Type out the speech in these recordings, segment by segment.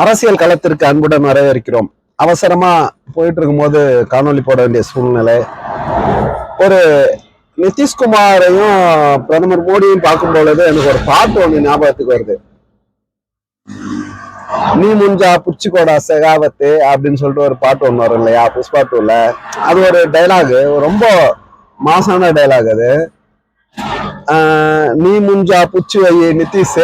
அரசியல் களத்திற்கு அன்புடன் வரவேற்கிறோம். அவசரமா போயிட்டு இருக்கும்போது காணொளி போட வேண்டிய சூழ்நிலை. ஒரு நிதிஷ்குமாரையும் பிரதமர் மோடியும் பார்க்கும் பொழுது எனக்கு ஒரு பாட்டு ஒண்ணு ஞாபகத்துக்கு வருது. நீ முஞ்சா புச்சிக்கோடா செகாவத்து அப்படின்னு சொல்லிட்டு ஒரு பாட்டு ஒண்ணு வரும் இல்லையா? புஷ்பா டூல. அது ஒரு டைலாகு ரொம்ப மாசான டைலாக் அது. நீ முஞ்சா புச்சு வை நிதிஷ்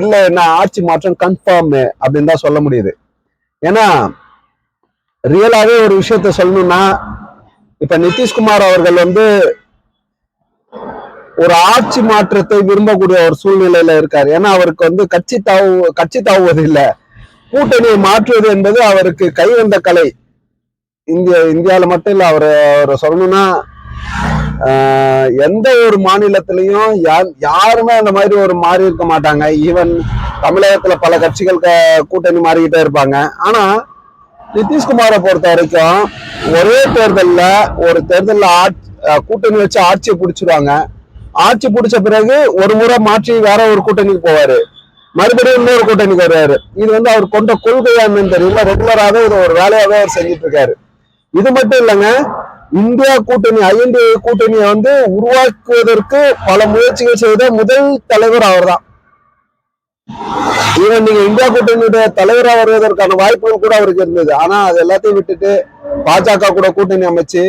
இல்ல என்ன ஆட்சி மாற்றம் கன்ஃபார்ம் அப்படின்னு தான் சொல்ல முடியுது. ஏன்னா ரியலாகவே ஒரு விஷயத்த சொல்லணும்னா இப்ப நிதிஷ்குமார் அவர்கள் வந்து ஒரு ஆட்சி மாற்றத்தை விரும்பக்கூடிய ஒரு சூழ்நிலையில இருக்காரு. ஏன்னா அவருக்கு வந்து கட்சி தாவு கட்சி தாவுவது இல்ல கூட்டணியை மாற்றுவது என்பது அவருக்கு கைவந்த கலை. இந்திய இந்தியாவில் மட்டும் இல்ல அவர் அவரை சொல்லணும்னா எந்த ஒரு மாநிலத்திலையும் யா- யாருமே அந்த மாதிரி ஒரு மாறி இருக்க மாட்டாங்க. ஈவன் தமிழகத்துல பல கட்சிகள் க- கூட்டணி மாறிக்கிட்டே இருப்பாங்க. ஆனா நிதிஷ்குமாரை பொறுத்த வரைக்கும் ஒரே தேர்தலில் ஒரு தேர்தலில் ஆட்சி கூட்டணி வச்சு ஆட்சியை பிடிச்சிருவாங்க. ஆட்சி பிடிச்ச பிறகு ஒரு முறை மாற்றி வேற ஒரு கூட்டணிக்கு போவாரு. மறுபடியும் இன்னொரு கூட்டணிக்கு வருவாரு. இது வந்து அவர் கொண்ட கொள்கையா என்னன்னு தெரியல. ரெகுலராகவே இது ஒரு வேலையாகவே அவர் செஞ்சுட்டு இருக்காரு. இது மட்டும் இல்லைங்க இந்தியா கூட்டணி ஐஎன்டி கூட்டணியை வந்து உருவாக்குவதற்கு பல முயற்சிகள் செய்த முதல் தலைவர் அவர்தான். ஈவன் நீங்க இந்தியா கூட்டணியுடைய தலைவராக வருவதற்கான வாய்ப்புகள் கூட அவருக்கு இருந்தது. ஆனா அது எல்லாத்தையும் விட்டுட்டு பாஜக கூட கூட்டணி அமைச்சு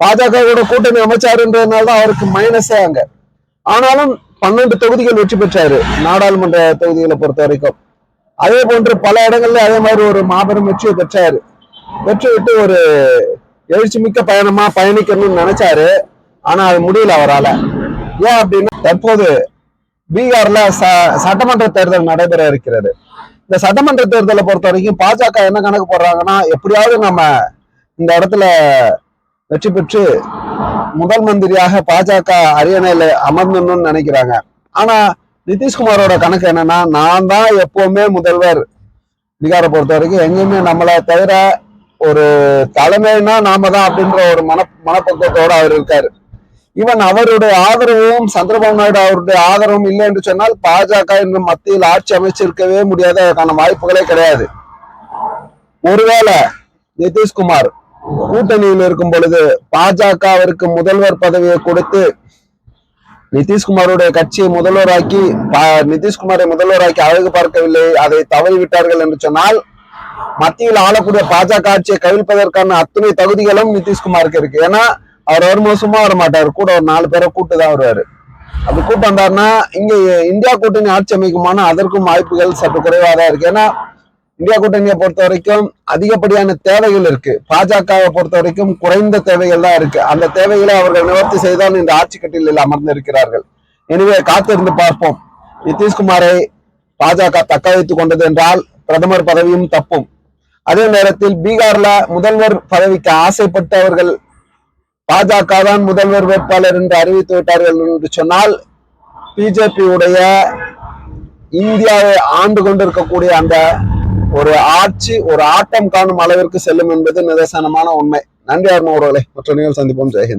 பாஜக கூட கூட்டணி அமைச்சாருன்றதுனால தான் அவருக்கு மைனஸே அங்க. ஆனாலும் பன்னெண்டு தொகுதிகள் வெற்றி பெற்றாரு நாடாளுமன்ற தொகுதிகளை பொறுத்த வரைக்கும். அதே போன்று பல இடங்கள்ல அதே மாதிரி ஒரு மாபெரும் வெற்றியை பெற்றாரு. வெற்றி விட்டு ஒரு எழுச்சி மிக்க பயணமா பயணிக்கணும்னு நினைச்சாரு. ஆனா அது முடியல அவரால. ஏன் அப்படின்னா தற்போது பீகார்ல ச- சட்டமன்ற தேர்தல் நடைபெற இருக்கிறது. இந்த சட்டமன்ற தேர்தலை பொறுத்த வரைக்கும் பாஜக என்ன கணக்கு போடுறாங்கன்னா எப்படியாவது நம்ம இந்த இடத்துல வெற்றி பெற்று முதல் மந்திரியாக பாஜக அரியணையில அமர்ந்தணும்னு நினைக்கிறாங்க. ஆனா நிதிஷ்குமாரோட கணக்கு என்னன்னா நான் தான் எப்பவுமே முதல்வர் பீகாரை பொறுத்த வரைக்கும் எங்கேயுமே நம்மளை தவிர ஒரு தலைமைனா நாம தான் அப்படின்ற ஒரு மன மனப்பக்குவத்தோட அவர் இருக்காரு. ஈவன் அவருடைய ஆதரவும் சந்திரபாபு நாயுடு அவருடைய ஆதரவும் இல்லை என்று சொன்னால் பாஜக இன்னும் மத்தியில் ஆட்சி அமைச்சிருக்கவே முடியாத அதற்கான வாய்ப்புகளே கிடையாது. ஒருவேளை நிதிஷ்குமார் கூட்டணியில் இருக்கும் பொழுது பாஜக அவருக்கு முதல்வர் பதவியை கொடுத்து நிதிஷ்குமாருடைய கட்சியை முதல்வராக்கி நிதிஷ்குமாரை முதல்வராக்கி அழகு பார்க்கவில்லை அதை தவறிவிட்டார்கள் என்று சொன்னால் மத்தியில் ஆளக்கூடிய பாஜக ஆட்சியை கவிழ்ப்பதற்கான அத்துணை தகுதிகளும் நிதிஷ்குமாருக்கு இருக்கு. ஏன்னா அவர் வரும்போது சும்மா வர மாட்டார். கூட ஒரு நாலு பேரை கூட்டு தான் வருவாரு. அப்படி கூட்டு வந்தாருன்னா இங்க இந்தியா கூட்டணி ஆட்சி அமைக்குமானா அதற்கும் வாய்ப்புகள் சற்று குறைவாக தான் இருக்கு. ஏன்னா இந்தியா கூட்டணியை பொறுத்த வரைக்கும் அதிகப்படியான தேவைகள் இருக்கு. பாஜகவை பொறுத்த வரைக்கும் குறைந்த தேவைகள் தான் இருக்கு. அந்த தேவைகளை அவர்கள் நிவர்த்தி செய்தால் இந்த ஆட்சி கட்டிலில் அமர்ந்து இருக்கிறார்கள் எனவே காத்திருந்து பார்ப்போம். நிதிஷ்குமாரை பாஜக தக்க வைத்துக் கொண்டது என்றால் பிரதமர் பதவியும் தப்பும். அதே நேரத்தில் பீகார்ல முதல்வர் பதவிக்கு ஆசைப்பட்டவர்கள் பாஜக தான் முதல்வர் வேட்பாளர் என்று அறிவித்து விட்டார்கள் என்று சொன்னால் பிஜேபி உடைய இந்தியாவை ஆண்டு கொண்டிருக்கக்கூடிய அந்த ஒரு ஆட்சி ஒரு ஆட்டம் காணும் அளவிற்கு செல்லும் என்பது நிதர்சனமான உண்மை. நன்றி அருண் அவர்களே. மற்ற நிகழ்ச்சி சந்திப்போம். ஜெயஹிந்த்.